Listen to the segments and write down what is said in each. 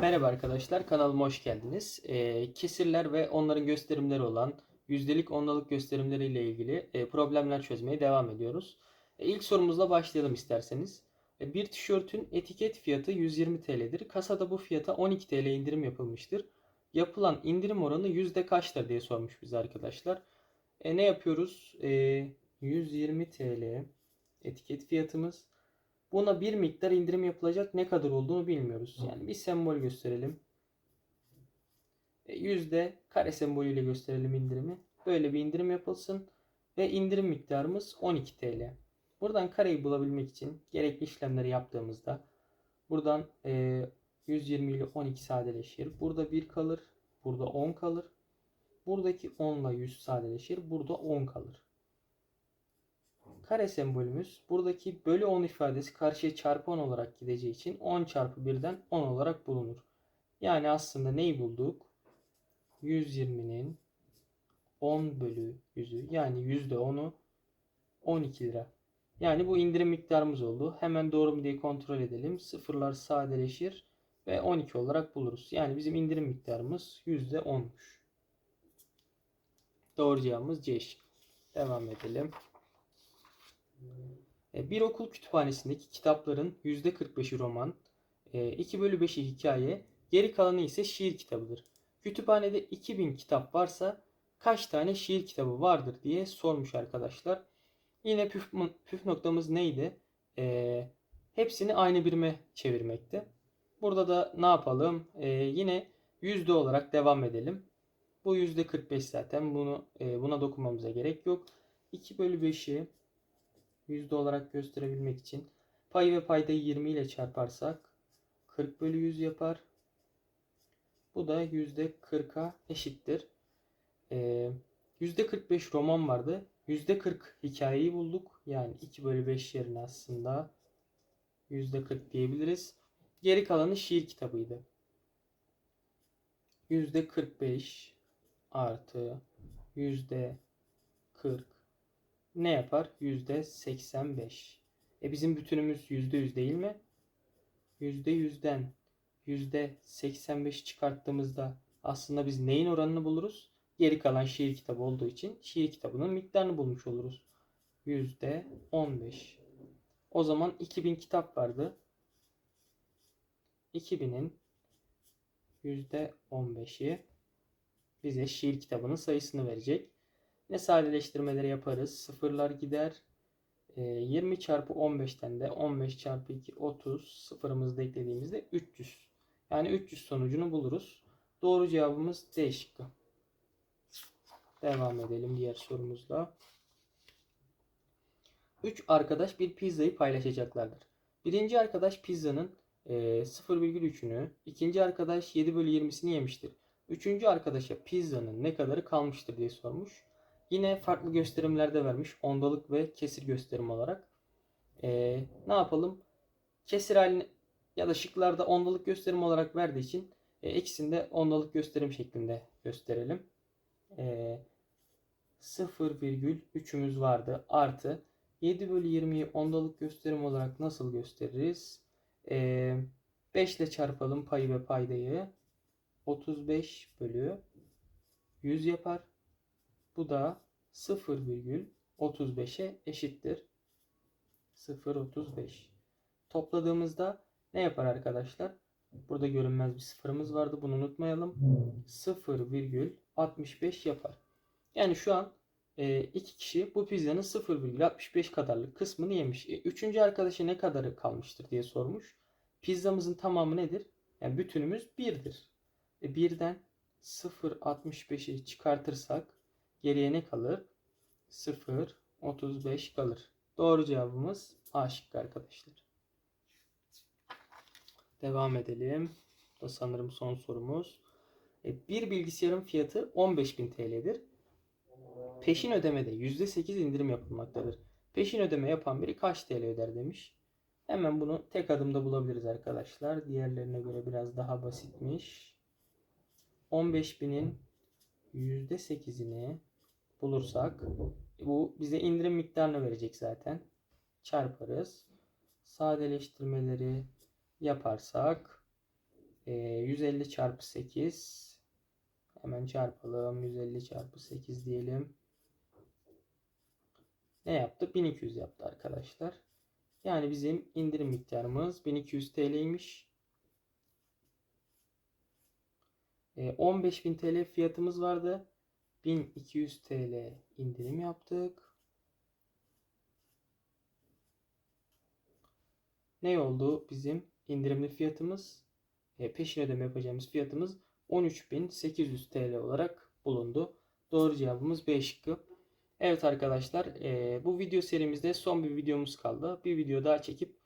Merhaba arkadaşlar, kanalıma hoş geldiniz. Ee, kesirler ve onların gösterimleri olan yüzdelik ondalık gösterimleriyle ilgili e, problemler çözmeye devam ediyoruz. E, ilk sorumuzla başlayalım isterseniz. E, bir tişörtün etiket fiyatı 120 TL'dir. Kasada bu fiyata 12 TL indirim yapılmıştır. Yapılan indirim oranı yüzde kaçtır diye sormuş bize arkadaşlar. E, ne yapıyoruz? E, 120 TL etiket fiyatımız. Buna bir miktar indirim yapılacak ne kadar olduğunu bilmiyoruz. Yani bir sembol gösterelim. E, Yüzde kare sembolüyle gösterelim indirimi. Böyle bir indirim yapılsın. Ve indirim miktarımız 12 TL. Buradan kareyi bulabilmek için gerekli işlemleri yaptığımızda buradan e, 120 ile 12 sadeleşir. Burada 1 kalır. Burada 10 kalır. Buradaki 10 ile 100 sadeleşir. Burada 10 kalır kare sembolümüz buradaki bölü 10 ifadesi karşıya çarpı 10 olarak gideceği için 10 çarpı 1'den 10 olarak bulunur. Yani aslında neyi bulduk? 120'nin 10 bölü 100'ü yani %10'u 12 lira. Yani bu indirim miktarımız oldu. Hemen doğru mu diye kontrol edelim. Sıfırlar sadeleşir ve 12 olarak buluruz. Yani bizim indirim miktarımız %10'muş. Doğru cevabımız C. Devam edelim. E, Bir okul kütüphanesindeki kitapların %45'i roman, 2 bölü 5'i hikaye, geri kalanı ise şiir kitabıdır. Kütüphanede 2000 kitap varsa kaç tane şiir kitabı vardır diye sormuş arkadaşlar. Yine püf, püf noktamız neydi? E, hepsini aynı birime çevirmekti. Burada da ne yapalım? E, yine yüzde olarak devam edelim. Bu yüzde 45 zaten. Bunu e, buna dokunmamıza gerek yok. 2 bölü 5'i yüzde olarak gösterebilmek için pay ve paydayı 20 ile çarparsak 40 bölü 100 yapar. Bu da yüzde 40'a eşittir. Ee, yüzde 45 roman vardı. Yüzde 40 hikayeyi bulduk. Yani 2 bölü 5 yerine aslında yüzde 40 diyebiliriz. Geri kalanı şiir kitabıydı. Yüzde 45 artı yüzde 40 ne yapar? Yüzde 85. E bizim bütünümüz yüzde yüz değil mi? Yüzde yüzden yüzde 85 çıkarttığımızda aslında biz neyin oranını buluruz? Geri kalan şiir kitabı olduğu için şiir kitabının miktarını bulmuş oluruz. Yüzde 15. O zaman 2000 kitap vardı. 2000'in yüzde 15'i bize şiir kitabının sayısını verecek. Ne sadeleştirmeleri yaparız? Sıfırlar gider. 20 ee, çarpı 15'ten de 15 çarpı 2 30 sıfırımızı eklediğimizde 300. Yani 300 sonucunu buluruz. Doğru cevabımız D şıkkı. Devam edelim diğer sorumuzla. 3 arkadaş bir pizzayı paylaşacaklardır. Birinci arkadaş pizzanın 0,3'ünü, e, ikinci arkadaş 7 bölü 20'sini yemiştir. Üçüncü arkadaşa pizzanın ne kadarı kalmıştır diye sormuş. Yine farklı gösterimlerde vermiş. Ondalık ve kesir gösterim olarak. Ee, ne yapalım? Kesir halini ya da şıklarda ondalık gösterim olarak verdiği için e, ikisini de ondalık gösterim şeklinde gösterelim. E, 0,3'ümüz vardı. Artı 7 bölü 20'yi ondalık gösterim olarak nasıl gösteririz? E, 5 ile çarpalım payı ve paydayı. 35 bölü 100 yapar. Bu da 0,35'e eşittir. 0,35. Topladığımızda ne yapar arkadaşlar? Burada görünmez bir sıfırımız vardı. Bunu unutmayalım. 0,65 yapar. Yani şu an e, iki kişi bu pizzanın 0,65 kadarlık kısmını yemiş. E, üçüncü arkadaşı ne kadarı kalmıştır diye sormuş. Pizzamızın tamamı nedir? Yani bütünümüz 1'dir. E, 1'den 0,65'i çıkartırsak Geriye ne kalır? 0, 35 kalır. Doğru cevabımız A şıkkı arkadaşlar. Devam edelim. Bu sanırım son sorumuz. E, bir bilgisayarın fiyatı 15.000 TL'dir. Peşin ödemede %8 indirim yapılmaktadır. Peşin ödeme yapan biri kaç TL öder demiş. Hemen bunu tek adımda bulabiliriz arkadaşlar. Diğerlerine göre biraz daha basitmiş. 15.000'in %8'ini bulursak bu bize indirim miktarını verecek zaten. Çarparız. Sadeleştirmeleri yaparsak E, 150 çarpı 8 hemen çarpalım. 150 çarpı 8 diyelim. Ne yaptı? 1200 yaptı arkadaşlar. Yani bizim indirim miktarımız 1200 TL'ymiş. E, 15.000 TL fiyatımız vardı. 1200 TL indirim yaptık. Ne oldu bizim indirimli fiyatımız? E, peşin ödeme yapacağımız fiyatımız 13.800 TL olarak bulundu. Doğru cevabımız B şıkkı. Evet arkadaşlar e, bu video serimizde son bir videomuz kaldı. Bir video daha çekip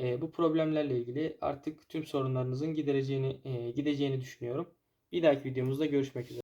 e, bu problemlerle ilgili artık tüm sorunlarınızın gidereceğini, gideceğini düşünüyorum. Bir dahaki videomuzda görüşmek üzere.